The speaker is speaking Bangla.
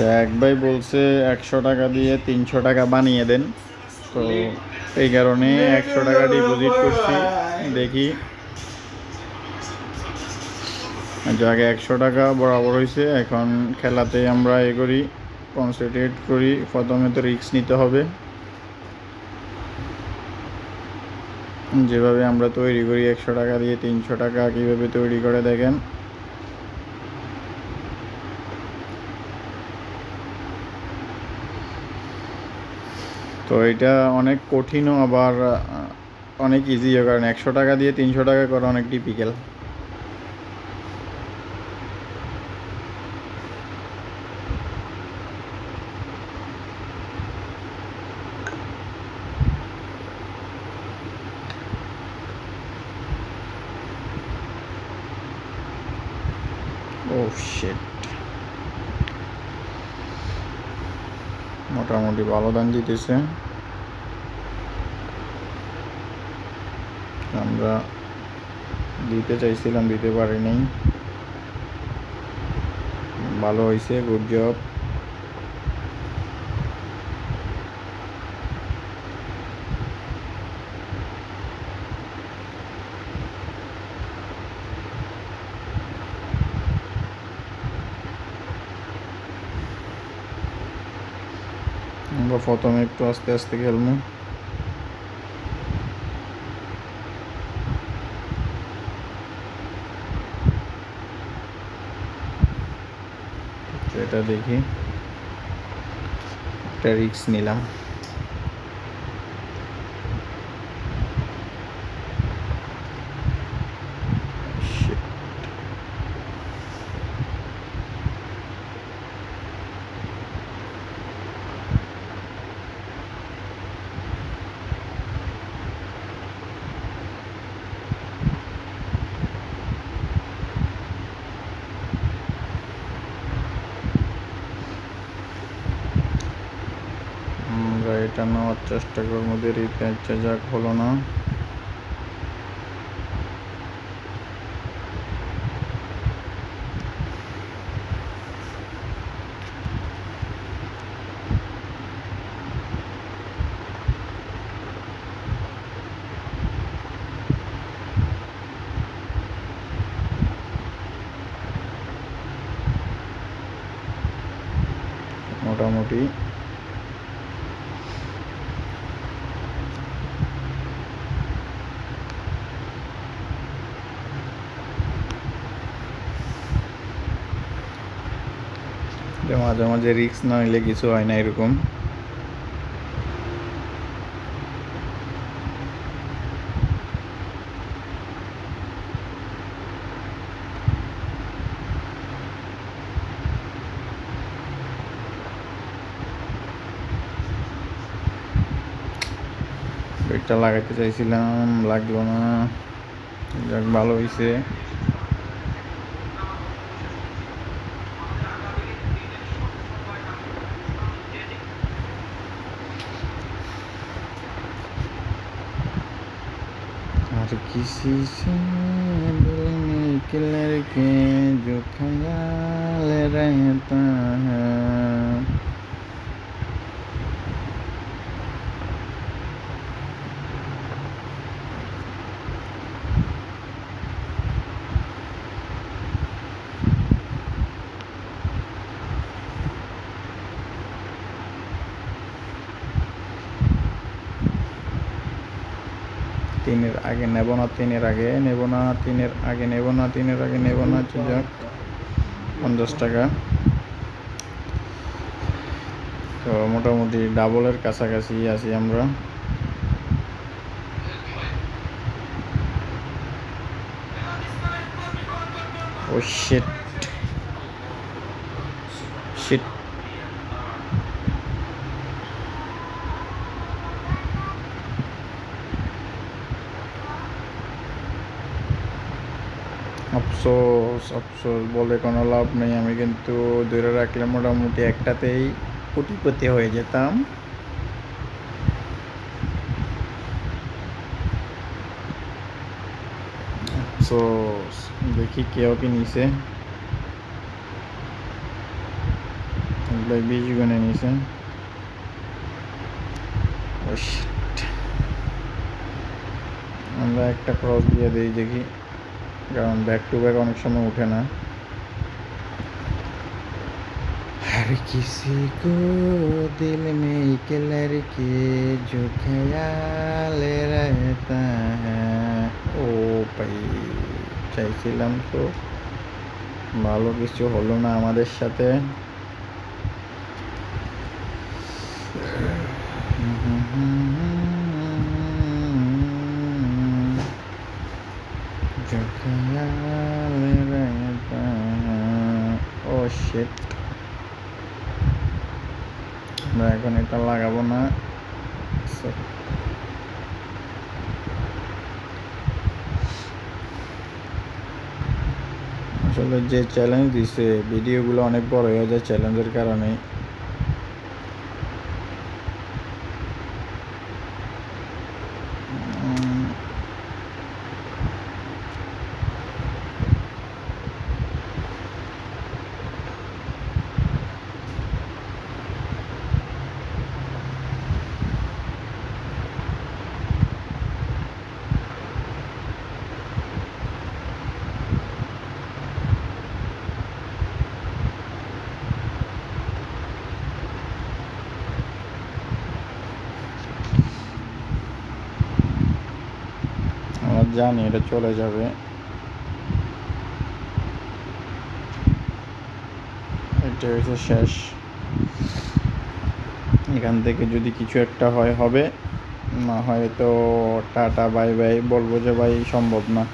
আচ্ছা এক ভাই বলছে একশো টাকা দিয়ে তিনশো টাকা বানিয়ে দেন। তো এই কারণে একশো টাকা ডিপোজিট করছি, দেখি। আগে একশো টাকা বরাবর হয়েছে এখন খেলাতে আমরা এ করি কনসেন্ট্রেট করি, প্রথমে তো রিস্ক নিতে হবে। যেভাবে আমরা তৈরি করি, একশো টাকা দিয়ে তিনশো টাকা কীভাবে তৈরি করে দেখেন। তো এটা অনেক কঠিনও, আবার অনেক ইজিও কারণ একশো টাকা দিয়ে তিনশো টাকা করা অনেক টিপিক্যাল ও শিট মোটামুটি ভালো দাম দিতেছে। আমরা দিতে চাইছিলাম দিতে পারিনি। ভালো হয়েছে গুড জব আমরা প্রথমে একটু আস্তে আস্তে খেলব। এটা দেখি। একটা রিক্স নিলাম Shit. আমরা এটা নেওয়ার চেষ্টা করব দেরিতে আচ্ছা যাক হলো না। মোটামুটি মাঝে মাঝে রিক্স না নিলে কিছু হয় না এরকম। লাগাইতে চাইছিলাম লাগল না। যাক, ভালো হয়েছে और किसी से में एक लड़के जो ख्याल रहता है। তিনের আগে নেব না, তিনের আগে নেব না, তিনের আগে নেব না, তিনের আগে নেব না, যাক, পঞ্চাশ টাকা। তো মোটামুটি ডাবলের কাছাকাছি আছি আমরা। ও শিট শিট আফসোস আফসোস বলে কোনো লাভ নেই। আমি কিন্তু ধরে রাখলে মোটামুটি একটাতেই কোটিপতি হয়ে যেতাম। আফসোস, দেখি কেউ কি নিছে। বীজ ও shit. আমরা একটা ক্রস দিয়ে দিই, দেখি। কারণ ব্যাক টু ব্যাক অনেক সময় উঠে না हर किसी को दिल में एक लड़के जो ख्याल रहता है ও ভাই চাইছিলাম তো ভালো কিছু হলো না আমাদের সাথে जो শিট আমরা এখন এটা লাগাবো না। আসলে যে চ্যালেঞ্জ দিছে ভিডিওগুলো অনেক বড় হয়ে যায় চ্যালেঞ্জের কারণে জানি এটা চলে যাবে। এটা হচ্ছে শেষ। এখান থেকে যদি কিছু একটা হয়, হবে। না হয় তো টাটা, বাই বাই। বলব যে ভাই, সম্ভব না।